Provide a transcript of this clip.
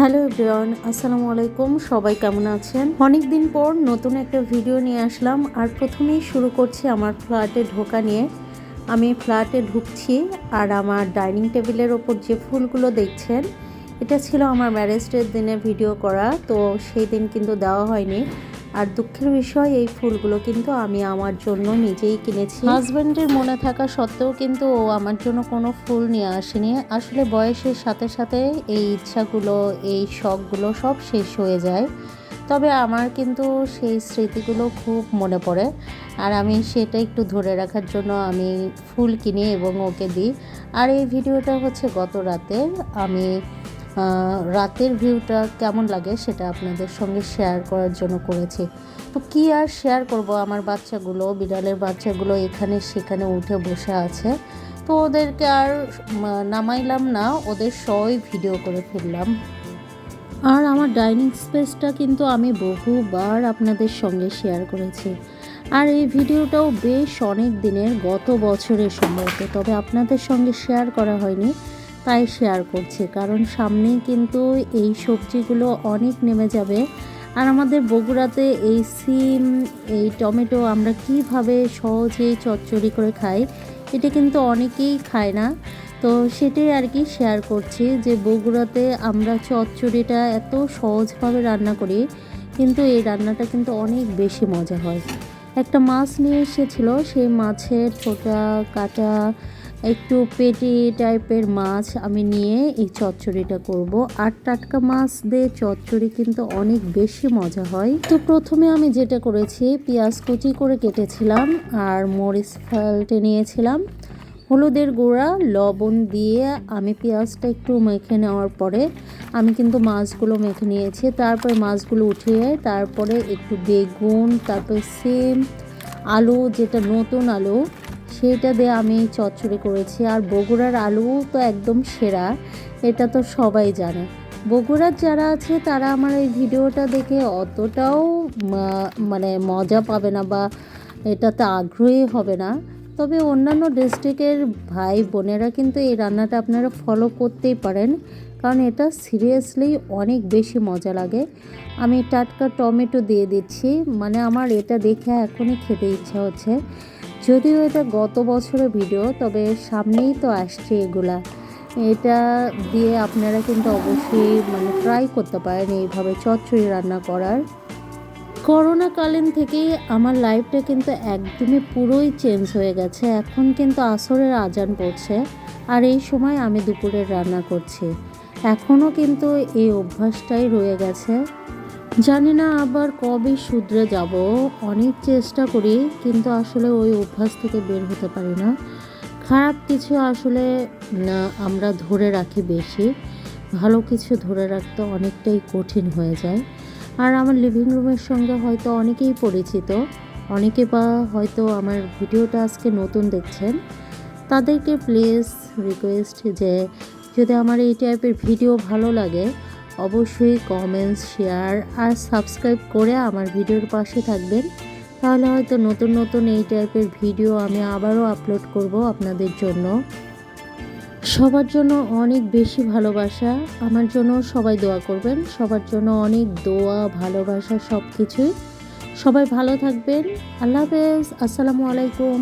Hello everyone, আসসালামু আলাইকুম। সবাই কেমন আছেন? অনেক দিন পর নতুন একটা ভিডিও নিয়ে আসলাম, আর প্রথমেই শুরু করছি আমার ফ্ল্যাটে ঢোকা নিয়ে। আমি ফ্ল্যাটে ঢুকছি, আর আমার ডাইনিং টেবিলের ওপর যে ফুলগুলো দেখছেন, এটা ছিল আমার ম্যারেজ ডের দিনে ভিডিও করা, তো সেই দিন কিন্তু দেওয়া হয়নি। আর দুঃখের বিষয়, এই ফুলগুলো কিন্তু আমি আমার জন্য নিজেই কিনেছি। হাজব্যান্ডের মনে থাকা সত্ত্বেও কিন্তু ও আমার জন্য কোনো ফুল নিয়ে আসেনি। আসলে বয়সের সাথে সাথে এই ইচ্ছাগুলো, এই শখগুলো সব শেষ হয়ে যায়। তবে আমার কিন্তু সেই স্মৃতিগুলো খুব মনে পড়ে। আর আমি সেটা একটু ধরে রাখার জন্য আমি ফুল কিনি এবং ওকে দিই। আর এই ভিডিওটা হচ্ছে গত রাতে আমি রাতের ভিউটা কেমন লাগে সেটা আপনাদের সঙ্গে শেয়ার করার জন্য করেছি। তো কি আর শেয়ার করব? আমার বাচ্চাগুলো, বিড়ালের বাচ্চাগুলো এখানে সেখানে উঠে বসে আছে। তো ওদেরকে আর নামাইলাম না, ওদের সবই ভিডিও করে ফেললাম। আর আমার ডাইনিং স্পেসটা কিন্তু আমি বহুবার আপনাদের সঙ্গে শেয়ার করেছি। আর এই ভিডিওটাও বেশ অনেক দিনের, গত বছরের সম্ভবত। তবে আপনাদের সঙ্গে শেয়ার করা হয়নি। তাই শেয়ার করছি। কারণ সামনেই কিন্তু এই সবজিগুলো অনেক নেমে যাবে। আর আমাদের বগুড়াতে এই সিম, এই টমেটো আমরা কীভাবে সহজেই চচ্চড়ি করে খাই, এটা কিন্তু অনেকেই খায় না। তো সেটাই আর কি শেয়ার করছি যে বগুড়াতে আমরা চচ্চড়িটা এত সহজভাবে রান্না করি, কিন্তু এই রান্নাটা কিন্তু অনেক বেশি মজা হয়। একটা মাছ নিয়ে এসেছিল, সেই মাছের ছোটা কাটা একটু পেটি টাইপের মাছ আমি নিয়ে এই চচ্চড়িটা করব। আর টাটকা মাছ দিয়ে চচ্চড়ি কিন্তু অনেক বেশি মজা হয়। তো প্রথমে আমি যেটা করেছি, পেঁয়াজ কুচি করে কেটেছিলাম আর মরিচ ফাল্টে নিয়েছিলাম। হলুদের গুঁড়া, লবণ দিয়ে আমি পেঁয়াজটা একটু মেখে নেওয়ার পরে আমি কিন্তু মাছগুলো মেখে নিয়েছি। তারপরে মাছগুলো উঠিয়ে তারপরে একটু বেগুন, তারপরে সিম আলু, যেটা নতুন আলু সেটা দিয়ে আমি চচ্চড়ি করেছি। আর বগুড়ার আলু তো একদম সেরা, এটা তো সবাই জানে। বগুড়ার যারা আছে, তারা আমার এই ভিডিওটা দেখে অতটাও মানে মজা পাবে না বা এটাতে আগ্রহী হবে না। তবে অন্যান্য ডিস্ট্রিক্টের ভাই বোনেরা কিন্তু এই রান্নাটা আপনারা ফলো করতেই পারেন। কারণ এটা সিরিয়াসলি অনেক বেশি মজা লাগে। আমি টাটকা টমেটো দিয়ে দিচ্ছি। মানে আমার এটা দেখে এখনই খেতে ইচ্ছা হচ্ছে। যদিও এটা গত বছরের ভিডিও তবে সামনেই তো আসছে এগুলা। এটা দিয়ে আপনারা কিন্তু অবশ্যই মানে ট্রাই করতে পারেন এইভাবে চচ্চড়ি রান্না করার। করোনাকালীন থেকেই আমার লাইফটা কিন্তু একদমই পুরোই চেঞ্জ হয়ে গেছে। এখন কিন্তু আসরের আজান পড়ছে আর এই সময় আমি দুপুরের রান্না করছি। এখনও কিন্তু এই অভ্যাসটাই রয়ে গেছে। জানি না আবার কবে শুধরে যাব। অনেক চেষ্টা করি, কিন্তু আসলে ওই অভ্যাস থেকে বের হতে পারি না। খারাপ কিছু আসলে আমরা ধরে রাখি বেশি। ভালো কিছু ধরে রাখতে অনেকটাই কঠিন হয়ে যায়। আর আমার লিভিং রুমের সঙ্গে হয়তো অনেকেই পরিচিত। অনেকে বা হয়তো আমার ভিডিওটা আজকে নতুন দেখছেন। তাদেরকে প্লিজ রিকোয়েস্ট যে, যদি আমার এই টাইপের ভিডিও ভালো লাগে অবশ্যই কমেন্টস শেয়ার আর সাবস্ক্রাইব করে আমার ভিডিওর পাশে থাকবেন। তাহলে হয়তো নতুন নতুন এই টাইপের ভিডিও আমি আবারও আপলোড করব আপনাদের জন্য। সবার জন্য অনেক বেশি ভালোবাসা, আমার জন্য সবাই দোয়া করবেন। সবার জন্য অনেক দোয়া, ভালোবাসা সব কিছুই সবাই ভালো থাকবেন। আল্লাহ হাফেজ। আসসালামু আলাইকুম।